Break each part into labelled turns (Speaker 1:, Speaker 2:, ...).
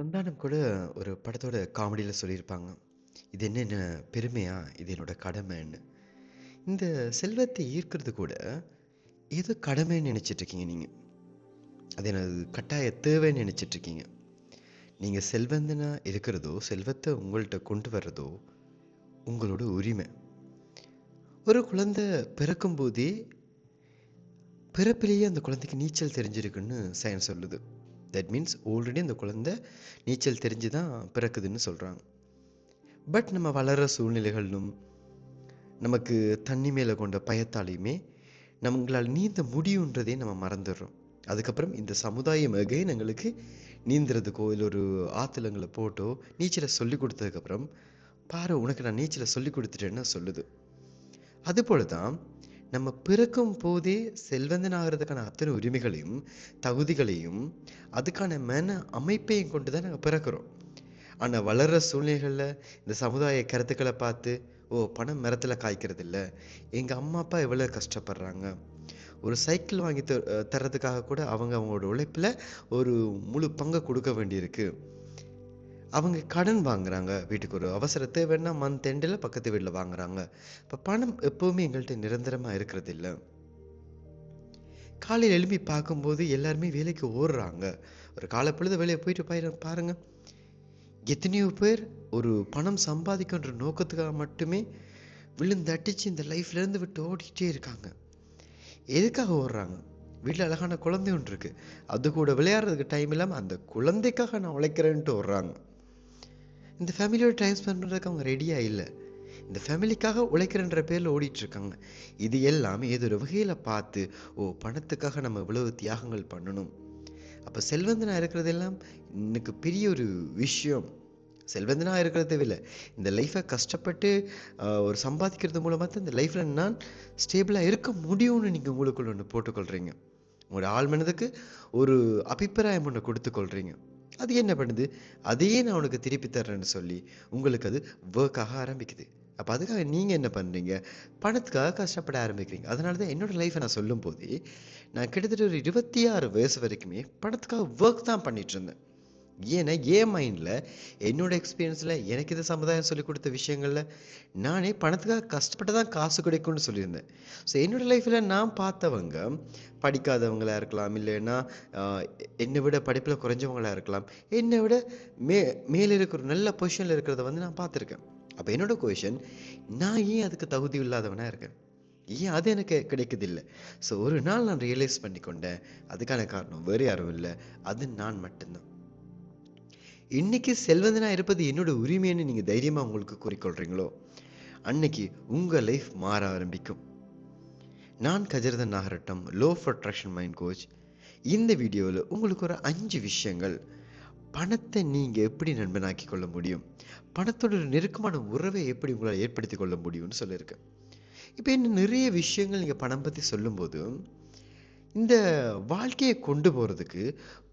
Speaker 1: சந்தானம் கூட ஒரு படத்தோட காமெடியில் சொல்லியிருப்பாங்க. இது என்னென்ன பெருமையா? இது என்னோட கடமைன்னு. இந்த செல்வத்தை ஈர்க்கிறது கூட ஏதோ கடமைன்னு நினச்சிட்ருக்கீங்க நீங்கள் அது எனது கட்டாய தேவைன்னு நினச்சிட்ருக்கீங்க நீங்கள் செல்வந்தனா இருக்கிறதோ, செல்வத்தை உங்கள்கிட்ட கொண்டு வர்றதோ, உங்களோட உரிமை. ஒரு குழந்தை பிறக்கும்போதே பிறப்பிலேயே அந்த குழந்தைக்கு நீச்சல் தெரிஞ்சிருக்குன்னு சயன் சொல்லுது. தட் மீன்ஸ் ஆல்ரெடி அந்த குழந்தை நீச்சல் தெரிஞ்சு தான் பிறக்குதுன்னு சொல்கிறாங்க பட் நம்ம வளர்கிற சூழ்நிலைகளிலும், நமக்கு தண்ணி மேலே கொண்ட பயத்தாலையுமே நம்மளால் நீந்த முடியுன்றதே நம்ம மறந்துடுறோம் அதுக்கப்புறம் இந்த சமுதாயம் அகைன் எங்களுக்கு நீந்துறதுக்கோ, இல்லை ஒரு ஆத்துல போட்டோ, நீச்சலை சொல்லிக் கொடுத்ததுக்கப்புறம் "பாரு உனக்கு நான் நீச்சலை சொல்லிக் கொடுத்துட்டேன்னு சொல்லுது. அதுபோல தான் நம்ம பிறக்கும்போதே செல்வந்தன் ஆகுறதுக்கான அத்தனை உரிமைகளையும், தகுதிகளையும், அதுக்கான மன அமைப்பையும் கொண்டு தான் நாங்கள் பிறக்கிறோம். ஆனால் வளர்கிற சூழ்நிலைகளில் இந்த சமுதாய கருத்துக்களை பார்த்து, "ஓ! பணம் மரத்துல காய்க்கிறதில்ல. எங்கள் அம்மா, அப்பா எவ்வளோ கஷ்டப்படுறாங்க. ஒரு சைக்கிள் வாங்கி த தர்றதுக்காக கூட அவங்க அவங்களோட உழைப்பில் ஒரு முழு பங்கை கொடுக்க வேண்டியிருக்கு. அவங்க கடன் வாங்குறாங்க. வீட்டுக்கு ஒரு அவசர தேவைன்னா மந்த் எண்டில் பக்கத்து வீட்டில் வாங்குறாங்க. இப்போ பணம் எப்போவுமே எங்கள்கிட்ட நிரந்தரமாக இருக்கிறது இருக்கிறதில்ல." காலையில் எழும்பி பார்க்கும்போது எல்லாருமே வேலைக்கு ஓடுறாங்க. ஒரு காலப்பொழுது வேலையை போயிட்டு பாரு பாருங்க. எத்தனையோ பேர் ஒரு பணம் சம்பாதிக்கன்ற நோக்கத்துக்காக மட்டுமே விழுந்தடிச்சு இந்த லைஃப்லேருந்து விட்டு ஓடிக்கிட்டே இருக்காங்க. எதுக்காக ஓடுறாங்க? வீட்டில் அழகான குழந்தை ஒன்று இருக்குது அது கூட விளையாடுறதுக்கு டைம் இல்லாமல் அந்த குழந்தைக்காக நான் உழைக்கிறேன்ட்டு ஓடுறாங்க. இந்த ஃபேமிலியோட டைம் ஸ்பெண்ட் பண்ணுறதுக்கு அவங்க ரெடியாக இல்லை இந்த ஃபேமிலிக்காக உழைக்கிறன்ற பேரில் ஓடிட்டுருக்காங்க. இது எல்லாமே ஏதோ ஒரு வகையில் பார்த்து, "ஓ! பணத்துக்காக நம்ம இவ்வளவு தியாகங்கள் பண்ணணும்." அப்போ செல்வந்தனா இருக்கிறதெல்லாம் எனக்கு பெரிய ஒரு விஷயம். செல்வந்தனாக இருக்கிறது இல்லை இந்த லைஃப்பை கஷ்டப்பட்டு ஒரு சம்பாதிக்கிறது மூலமாக தான் இந்த லைஃப்ல நான் ஸ்டேபிளாக இருக்க முடியும்னு நீங்கள் உங்களுக்குள்ள ஒன்று போட்டுக்கொள்கிறீங்க உங்களோட ஆழ்மனதுக்கு ஒரு அபிப்பிராயம் ஒன்று கொடுத்துக்கொள்கிறீங்க அது என்ன பண்ணுது? அதையே நான் உனக்கு திருப்பி தர்றேன்னு சொல்லி, உங்களுக்கு அது ஒர்க் ஆக ஆரம்பிக்குது. அப்போ அதுக்காக நீங்கள் என்ன பண்ணுறீங்க பணத்துக்காக கஷ்டப்பட ஆரம்பிக்கிறீங்க. அதனால தான் என்னோட லைஃப்பை நான் சொல்லும்போதே, நான் கிட்டத்தட்ட ஒரு 26 வயசு வரைக்குமே பணத்துக்காக ஒர்க் தான் பண்ணிட்டுருந்தேன். ஏன்னா, என் மைண்டில் என்னோடய எக்ஸ்பீரியன்ஸில் எனக்கு இந்த சமுதாயம் சொல்லிக் கொடுத்த விஷயங்களில் நானே பணத்துக்காக கஷ்டப்பட்டு தான் காசு கிடைக்கும்னு சொல்லியிருந்தேன். ஸோ என்னோட லைஃப்பில் நான் பார்த்தவங்க, படிக்காதவங்களாக இருக்கலாம், இல்லைன்னா என்னை விட படிப்பில் குறைஞ்சவங்களாக இருக்கலாம். என்னை விட மே மேலே இருக்கிற நல்ல பொசிஷனில் இருக்கிறத வந்து நான் பார்த்துருக்கேன். அப்போ என்னோடய கொஷன் நான் ஏன் அதுக்கு தகுதி இல்லாதவனாக இருக்கேன்? ஏன் அது எனக்கு கிடைக்குதில்ல? ஸோ ஒரு நாள் நான் ரியலைஸ் பண்ணிக்கொண்டேன். அதுக்கான காரணம் வேறு யாரும் இல்லை அது நான் மட்டும்தான் இன்னைக்கு செல்வந்தனா இருப்பது என்னோட உரிமைன்னு நீங்கள் தைரியமாக உங்களுக்கு குறிக்கொள்கிறீங்களோ அன்னைக்கு உங்கள் லைஃப் மாற ஆரம்பிக்கும். நான் Gajarathan Nagarattam law of attraction mind coach. இந்த வீடியோவில் உங்களுக்கு ஒரு அஞ்சு விஷயங்கள், பணத்தை நீங்கள் எப்படி நண்பனாக்கி கொள்ள முடியும்? பணத்தோட ஒரு நெருக்கமான உறவை எப்படி உங்களால் ஏற்படுத்திக் கொள்ள முடியும்னு சொல்லியிருக்கேன். இப்போ இன்னும் நிறைய விஷயங்கள் நீங்கள் பணம் பற்றி சொல்லும்போது, இந்த வாழ்க்கையை கொண்டு போகிறதுக்கு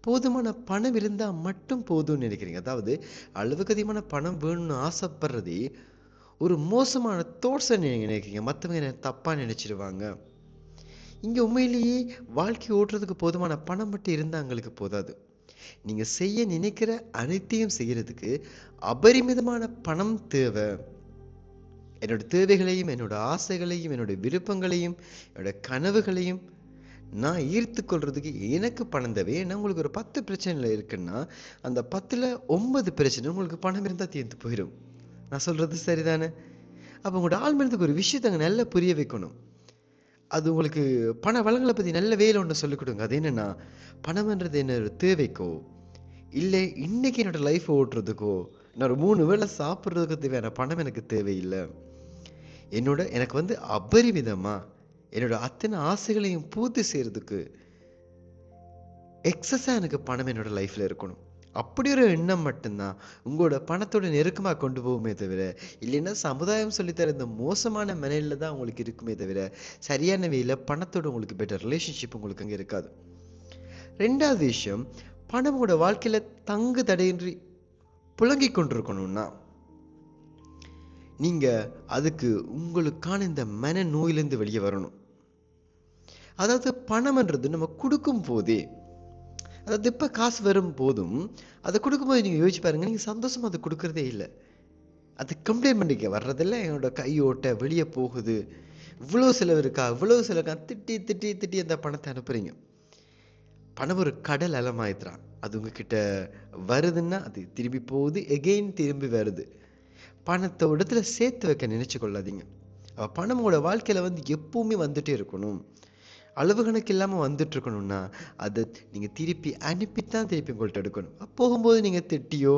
Speaker 1: போதுமான பணம் இருந்தால் மட்டும் போதும்னு நினைக்கிறீங்க. அதாவது அளவுக்கு அதிகமான பணம் வேணும்னு ஆசைப்படுறதே, ஒரு மோசமான தோட்ஸை நீங்கள் நினைக்கிறீங்க. மற்றவங்க என்ன தப்பாக நினச்சிடுவாங்க இங்கே உண்மையிலேயே வாழ்க்கை ஓட்டுறதுக்கு போதுமான பணம் மட்டும் இருந்தால் எங்களுக்கு போதாது. நீங்கள் செய்ய நினைக்கிற அனைத்தையும் செய்கிறதுக்கு அபரிமிதமான பணம் தேவை என்னோட தேவைகளையும், என்னோட ஆசைகளையும், என்னோட விருப்பங்களையும், என்னோட கனவுகளையும் நான் ஈர்த்து கொள்றதுக்கு எனக்கு பணம் தேவை. ஏன்னா உங்களுக்கு ஒரு பத்து பிரச்சனையில் இருக்குன்னா, அந்த 10ல 9 பிரச்சனை உங்களுக்கு பணம் இருந்தால் தீர்ந்து போயிடும் நான் சொல்கிறது சரிதானே? அப்போ உங்களோட ஆள் மனதுக்கு ஒரு விஷயத்த அங்கே நல்லா புரிய வைக்கணும். அது உங்களுக்கு பண வளங்களை பற்றி நல்ல வேலை ஒன்று சொல்லிக் கொடுங்க அது என்னென்னா பணம்ன்றது என்னோட தேவைக்கோ, இல்லை இன்னைக்கு என்னோடய லைஃப் ஓட்டுறதுக்கோ, நான் ஒரு மூணு வேளை சாப்பிட்றதுக்கு தேவையான பணம் எனக்கு தேவையில்லை என்னோட எனக்கு வந்து அபரிவிதமாக என்னோட அத்தனை ஆசைகளையும் பூர்த்தி செய்கிறதுக்கு எக்ஸஸாக எனக்கு பணம் என்னோட லைஃப்பில் இருக்கணும். அப்படி ஒரு எண்ணம் மட்டும்தான் உங்களோட பணத்தோட நெருக்கமாக கொண்டு போகுமே தவிர, இல்லைன்னா சமுதாயம் சொல்லித்தர தர இந்த மோசமான மனையில் தான் உங்களுக்கு இருக்குமே தவிர, சரியான வேல பணத்தோட உங்களுக்கு பெட்டர் ரிலேஷன்ஷிப் உங்களுக்கு அங்கே இருக்காது. ரெண்டாவது விஷயம், பணம் உங்களோட வாழ்க்கையில் தங்கு தடையின்றி புழங்கி கொண்டிருக்கணும்னா, நீங்கள் அதுக்கு உங்களுக்கான இந்த மனநோயிலிருந்து வெளியே வரணும். அதாவது பணம்ன்றது நம்ம குடுக்கும்போதே, அதாவது இப்போ காசு வரும் போதும் அதை கொடுக்கும்போது நீங்கள் யோசிச்சு பாருங்க நீங்கள் சந்தோஷமாக அதை கொடுக்குறதே இல்லை. அது கம்ப்ளைண்ட் பண்ணிக்க வர்றதில்ல என்னோட கையோட்ட வெளியே போகுது. இவ்வளோ செலவு இருக்கா இவ்வளோ செலவுக்கா திட்டி திட்டி திட்டி அந்த பணத்தை அனுப்புறீங்க. பணம் ஒரு கடல் அலமாயித்தான் அது உங்ககிட்ட வருதுன்னா அது திரும்பி போகுது எகெயின் திரும்பி வருது. பணத்தை இடத்துல சேர்த்து வைக்க நினைச்சு கொள்ளாதீங்க. அப்ப பணம் உங்களோட வாழ்க்கையில வந்து எப்பவுமே வந்துட்டே இருக்கணும். அளவு கணக்கு இல்லாமல் வந்துட்டு இருக்கணும்னா அதை நீங்கள் திருப்பி அனுப்பித்தான் திருப்பி உங்கள்கிட்ட எடுக்கணும். போகும்போது நீங்கள் திட்டியோ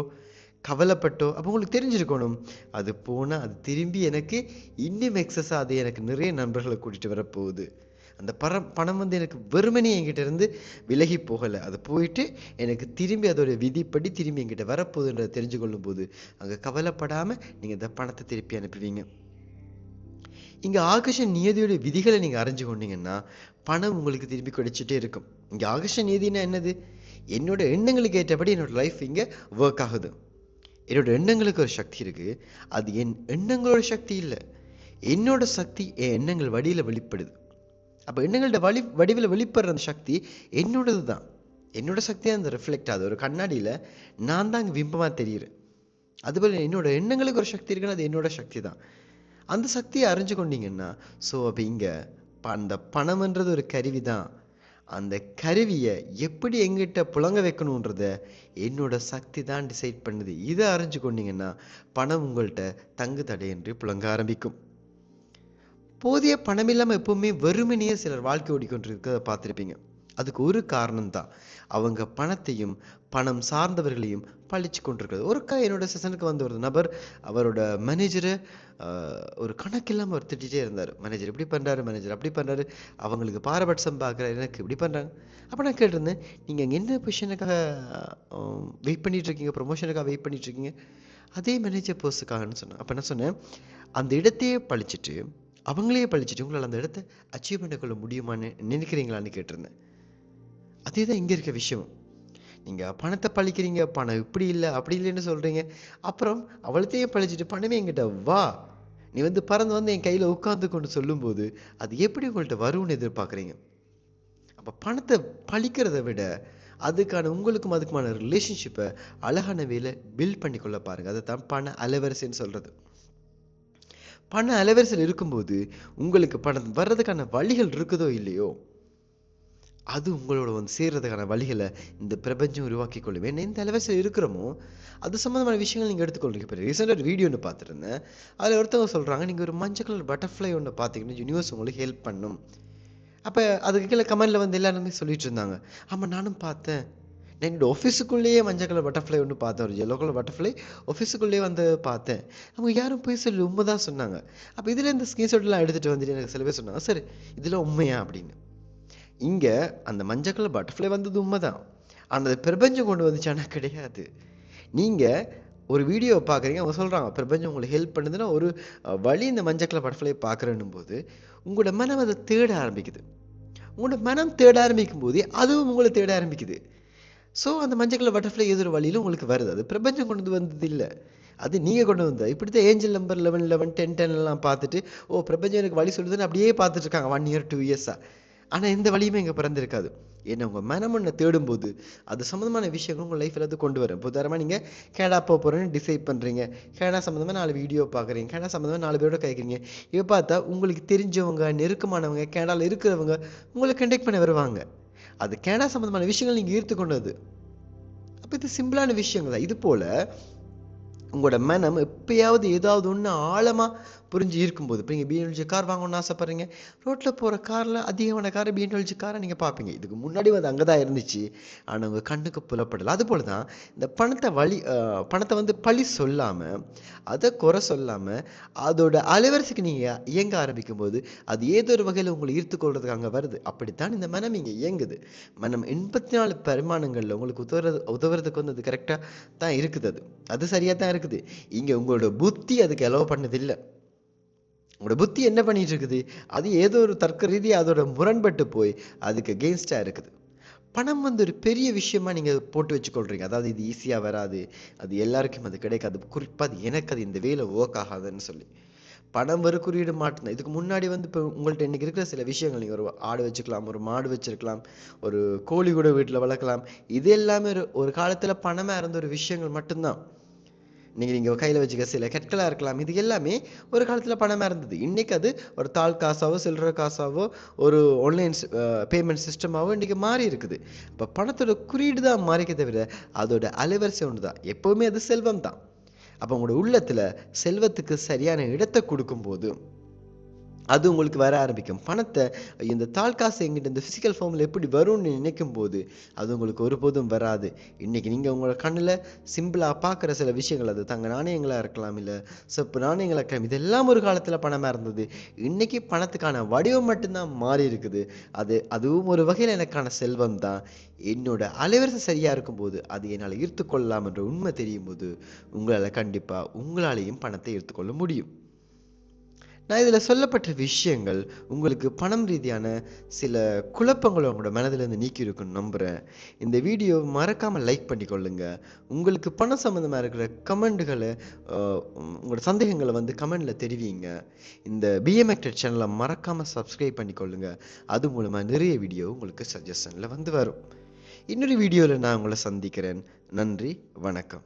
Speaker 1: கவலைப்பட்டோ அப்போ உங்களுக்கு தெரிஞ்சிருக்கணும். அது போனால் அது திரும்பி எனக்கு இன்னும் எக்ஸஸாக அது எனக்கு நிறைய நண்பர்களை கூட்டிகிட்டு வரப்போகுது. அந்த பணம் பணம் வந்து எனக்கு வெறுமனே என்கிட்ட இருந்து விலகி போகலை. அது போயிட்டு எனக்கு திரும்பி அதோட விதிப்படி திரும்பி என்கிட்ட வரப்போகுதுன்றதை தெரிஞ்சு கொள்ளும் போது அங்கே கவலைப்படாமல் நீங்கள் இந்த பணத்தை திருப்பி அனுப்புவீங்க. இங்க ஆகர்ஷ நியதியோட விதிகளை நீங்க அறிஞ்சு கொண்டீங்கன்னா பணம் உங்களுக்கு திரும்பி கிடைச்சிட்டே இருக்கும். இங்கே ஆகர்ஷ நீதினா என்னது? என்னோட எண்ணங்களுக்கு ஏற்றபடி என்னோட லைஃப் இங்கே ஒர்க் ஆகுது. என்னோட எண்ணங்களுக்கு ஒரு சக்தி இருக்குது அது என் எண்ணங்களோட சக்தி இல்லை. என்னோட சக்தி என் எண்ணங்கள் வடியில வெளிப்படுது. அப்போ எண்ணங்களோட வழி வடிவில் வெளிப்படுற அந்த சக்தி என்னோடது தான் என்னோட சக்தி அந்த ரிஃப்ளெக்ட் ஆகுது. ஒரு கண்ணாடியில் நான் தான் அங்கே பிம்பமா தெரிகிறேன் அதுபோல் என்னோட எண்ணங்களுக்கு ஒரு சக்தி இருக்குன்னா அது என்னோட சக்தி தான் அந்த சக்தியை அறிஞ்சு கொண்டீங்கன்னா ஸோ அப்போ இங்கே அந்த பணம்ன்றது ஒரு கருவி தான் அந்த கருவியை எப்படி எங்கிட்ட புழங்க வைக்கணுன்றத என்னோட சக்தி தான் டிசைட் பண்ணுது. இதை அறிஞ்சு கொண்டீங்கன்னா பணம் உங்கள்கிட்ட தங்கு தடையின்றி புழங்க ஆரம்பிக்கும். போதிய பணம் இல்லாமல் எப்பவுமே வெறுமனையே சிலர் வாழ்க்கை ஓடிக்கொண்டிருக்கிறத பார்த்துருப்பீங்க. அதுக்கு ஒரு காரணம் தான் அவங்க பணத்தையும் பணம் சார்ந்தவர்களையும் பழிச்சு கொண்டிருக்கிறது. ஒருக்கா என்னோட செஷனுக்கு வந்த ஒரு நபர் அவரோட மேனேஜரை ஒரு கணக்கு இல்லாமல் அவர் திட்டிகிட்டே இருந்தார். மேனேஜர் இப்படி பண்ணுறாரு மேனேஜர் அப்படி பண்ணுறாரு அவங்களுக்கு பாரபட்சம் பார்க்குற எனக்கு இப்படி பண்ணுறாங்க அப்போ நான் கேட்டிருந்தேன் நீங்கள் அங்கே என்ன பொசிஷனுக்காக வெயிட் பண்ணிகிட்ருக்கீங்க இருக்கீங்க ப்ரொமோஷனுக்காக வெயிட் பண்ணிட்டு இருக்கீங்க அதே மேனேஜர் போஸ்ட்டுக்காகன்னு சொன்னேன். அப்போ என்ன சொன்னேன் அந்த இடத்தையே பழிச்சிட்டு அவங்களே பழிச்சிட்டு உங்களால் அந்த இடத்த அச்சீவ் பண்ணிக்கொள்ள முடியுமான்னு நினைக்கிறீங்களான்னு கேட்டிருந்தேன். அதே தான் இங்கே இருக்க விஷயம். நீங்கள் பணத்தை பழிக்கிறீங்க பணம் இப்படி இல்லை அப்படி இல்லைன்னு சொல்கிறீங்க அப்புறம் அவளத்தையே பழிச்சிட்டு பணமே என்கிட்ட வா. நீ வந்து பறந்து வந்து என் கையில் உட்காந்து கொண்டு சொல்லும்போது அது எப்படி உங்கள்கிட்ட வரும்னு எதிர்பார்க்குறீங்க? அப்போ பணத்தை பழிக்கிறத விட அதுக்கான உங்களுக்கும் அதுக்குமான ரிலேஷன்ஷிப்பை அழகான வேலை பில்ட் பண்ணிக்கொள்ள பாருங்க. அதை தான் பண அலைவரிசைன்னு சொல்கிறது பண அலைவரிசையில் இருக்கும்போது உங்களுக்கு பணம் வர்றதுக்கான வழிகள் இருக்குதோ இல்லையோ அது உங்களோட வந்து சேர்கிறதுக்கான வழிகளை இந்த பிரபஞ்சம் உருவாக்கி கொள்ளும் ஏன்னா இந்த அலைவரிசையில் இருக்கிறோமோ அது சம்மந்தமான விஷயங்கள் நீங்கள் எடுத்துக்கொள்ளுங்க இப்போ ரீசெண்டாக ஒரு வீடியோ ஒன்று பார்த்துருந்தேன். அதில் ஒருத்தவங்க சொல்கிறாங்க நீங்கள் ஒரு மஞ்சள் கலர் பட்டர்ஃப்ளை ஒன்று பார்த்தீங்கன்னா யூனிவர்ஸ் உங்களுக்கு ஹெல்ப் பண்ணும். அப்போ அதுக்கு கீழே கமெண்டில் வந்து எல்லாருமே சொல்லிட்டு இருந்தாங்க. ஆமாம் நானும் பார்த்தேன். நான் என்னோட ஆஃபீஸுக்குள்ளேயே மஞ்சள் கலர் பட்டர்ஃப்ளை ஒன்று பார்த்தேன். ஒரு எல்லோ கலர் பட்டர்ஃப்ளை ஆஃபீஸுக்குள்ளேயே வந்து பார்த்தேன். அவங்க யாரும் போய் சொல்லி உண்மை தான் சொன்னாங்க. அப்போ இதில் இந்த ஸ்கிரீன்ஷாட்லாம் எடுத்துகிட்டு வந்துட்டு எனக்கு சில பேர் சொன்னாங்க சரி இதில் உண்மையா? அப்படின்னு. இங்கே அந்த மஞ்சள் கலர் பட்டர்ஃப்ளை வந்தது உண்மைதான். ஆனால் அது பிரபஞ்சம் கொண்டு வந்துச்சானா கிடையாது. நீங்கள் ஒரு வீடியோ பார்க்குறீங்க அவங்க சொல்கிறாங்க பிரபஞ்சம் உங்களுக்கு ஹெல்ப் பண்ணுதுன்னா ஒரு வழி இந்த மஞ்சள் கலர் பட்டர்ஃப்ளை பார்க்குறேன்னும் போது உங்களோட மனம் அதை தேட ஆரம்பிக்குது. உங்களோட மனம் தேட ஆரம்பிக்கும் போதே அதுவும் உங்களை தேட ஆரம்பிக்குது. ஸோ அந்த மஞ்சள் கலர் பட்டர்ஃப்ளை எதிர ஒரு வழியில உங்களுக்கு வருது. அது பிரபஞ்சம் கொண்டு வந்து வந்தது இல்லை. அது நீங்கள் கொண்டு வந்தது. இப்படி தான் angel number eleven eleven ten ten எல்லாம் பார்த்துட்டு ஓ பிரபஞ்சம் எனக்கு வழி சொல்லுதுன்னு அப்படியே பார்த்துட்டு இருக்காங்க ஒன் இயர் டூ இயர்ஸாக ஆனால் எந்த வழியுமே இங்கே பிறந்திருக்காது. ஏன்னா உங்கள் மனம் ஒன்று தேடும்போது அது சம்மந்தமான விஷயங்கள் உங்கள் லைஃப்பில் அது கொண்டு வரும். இப்போ உதாரணமாக நீங்கள் கேடா போக போகிறேன்னு டிசைட் பண்ணுறீங்க கேடா சம்மந்தமாக நாலு வீடியோ பார்க்குறீங்க. கேடா சம்மந்தமாக நாலு பேரோட கேட்குறீங்க. இப்போ பார்த்தா உங்களுக்கு தெரிஞ்சவங்க நெருக்கமானவங்க கேடாவில் இருக்கிறவங்க உங்களை கண்டெக்ட் பண்ண வருவாங்க. அது கேடா சம்மந்தமான விஷயங்கள் நீங்கள் ஈர்த்து கொண்டது. அப்போ இது சிம்பிளான விஷயங்கள் தான். இது போல் உங்களோட மனம் எப்பயாவது ஏதாவது ஒன்று ஆழமாக புரிஞ்சு இருக்கும்போது இப்போ நீங்கள் பிஎன்எல்ஜி கார் வாங்கணும்னு ஆசைப்படுறீங்க ரோட்டில் போகிற காரில் அதிகமான கார் பிஎன்எல்ஜி காரை நீங்கள் பார்ப்பீங்க. இதுக்கு முன்னாடி அது அங்கே தான் இருந்துச்சு. ஆனால் உங்கள் கண்ணுக்கு புலப்படலை. அதுபோல் தான் இந்த பணத்தை வழி பணத்தை வந்து பழி சொல்லாமல் அதை குறை சொல்லாமல் அதோட அலைவரிசைக்கு நீங்கள் இயங்க ஆரம்பிக்கும் போது அது ஏதோ ஒரு வகையில் உங்களை ஈர்த்து கொள்றதுக்கு அங்கே வருது. அப்படித்தான் இந்த மனம் இங்கே இயங்குது. மனம் எண்பத்தி நாலு பரிமாணங்களில் உங்களுக்கு உதவுறது உதவுறதுக்கு வந்து அது கரெக்டாக தான் இருக்குது அது. அது சரியாக தான் இருக்குது. இங்கே உங்களோட புத்தி அதுக்கு எலோ பண்ணதில்லை. உங்களோட புத்தி என்ன பண்ணிட்டு இருக்குது அது ஏதோ ஒரு தர்க்க ரீதியாக அதோட முரண்பட்டு போய் அதுக்கு கெயின்ஸ்டாக இருக்குது. பணம் வந்து ஒரு பெரிய விஷயமா நீங்கள் போட்டு வச்சுக்கொள்றீங்க. அதாவது இது ஈஸியாக வராது. அது எல்லாருக்கும் அது கிடைக்காது. குறிப்பாக அது எனக்கு அது இந்த வேலை ஒர்க் ஆகாதுன்னு சொல்லி. பணம் வர குறியீடு மாற்றணும் இதுக்கு முன்னாடி வந்து இப்போ உங்கள்கிட்ட இன்றைக்கி இருக்கிற சில விஷயங்கள். நீங்கள் ஒரு ஆடு வச்சுக்கலாம் ஒரு மாடு வச்சுருக்கலாம் ஒரு கோழி கூட வீட்டில் வளர்க்கலாம். இது எல்லாமே ஒரு ஒரு காலத்தில் பணமாக இருந்த ஒரு விஷயங்கள் மட்டும்தான். நீங்கள் நீங்கள் கையில் வச்சுக்க சில கற்களாக இருக்கலாம். இது எல்லாமே ஒரு காலத்தில் பணமாக இருந்தது. இன்றைக்கி அது ஒரு தாள் காசாவோ சில்லற காசாவோ ஒரு ஆன்லைன் பேமெண்ட் சிஸ்டமாகவோ இன்றைக்கி மாறி இருக்குது. இப்போ பணத்தோட குறியீடு தான் மாறிக்க தவிர அதோட அலைவரிசை ஒன்று தான். எப்போவுமே அது செல்வம் தான். அப்போ உங்களோட உள்ளத்தில் செல்வத்துக்கு சரியான இடத்தை கொடுக்கும்போது அது உங்களுக்கு வர ஆரம்பிக்கும். பணத்தை இந்த தாழ்காசு எங்கிட்ட இந்த ஃபிசிக்கல் ஃபார்மில் எப்படி வரும்னு நினைக்கும் போது அது உங்களுக்கு ஒருபோதும் வராது. இன்றைக்கி நீங்கள் உங்களோட கண்ணில் சிம்பிளாக பார்க்குற சில விஷயங்கள் அது தங்க நாணயங்களாக இருக்கலாம் இல்லை செப்பு நாணயங்களாக இருக்கலாம் இதெல்லாம் ஒரு காலத்தில் பணமாக இருந்தது. இன்றைக்கி பணத்துக்கான வடிவம் மட்டும்தான் மாறி இருக்குது. அது அதுவும் ஒரு வகையில் எனக்கான செல்வம் தான். என்னோட அலைவரிசை சரியாக இருக்கும்போது அது என்னால் ஈர்த்து கொள்ளலாம் என்ற உண்மை தெரியும் போது உங்களால் கண்டிப்பாக உங்களாலேயும் பணத்தை ஈர்த்துக்கொள்ள முடியும். நான் இதில் சொல்லப்பட்ட விஷயங்கள் உங்களுக்கு பணம் ரீதியான சில குழப்பங்களை உங்களோட மனதிலேருந்து நீக்கி இருக்குன்னு நம்புகிறேன் இந்த வீடியோ மறக்காமல் லைக் பண்ணிக்கொள்ளுங்க. உங்களுக்கு பணம் சம்மந்தமாக இருக்கிற கமெண்ட்டுகளை உங்களோட சந்தேகங்களை வந்து கமெண்டில் தெரிவிங்க. இந்த பிஎம்எக்டட் சேனலை மறக்காமல் சப்ஸ்கிரைப் பண்ணிக்கொள்ளுங்க. அது மூலமாக நிறைய வீடியோ உங்களுக்கு சஜஷனில் வந்து வரும். இன்னொரு வீடியோவில் நான் உங்களை சந்திக்கிறேன். நன்றி வணக்கம்.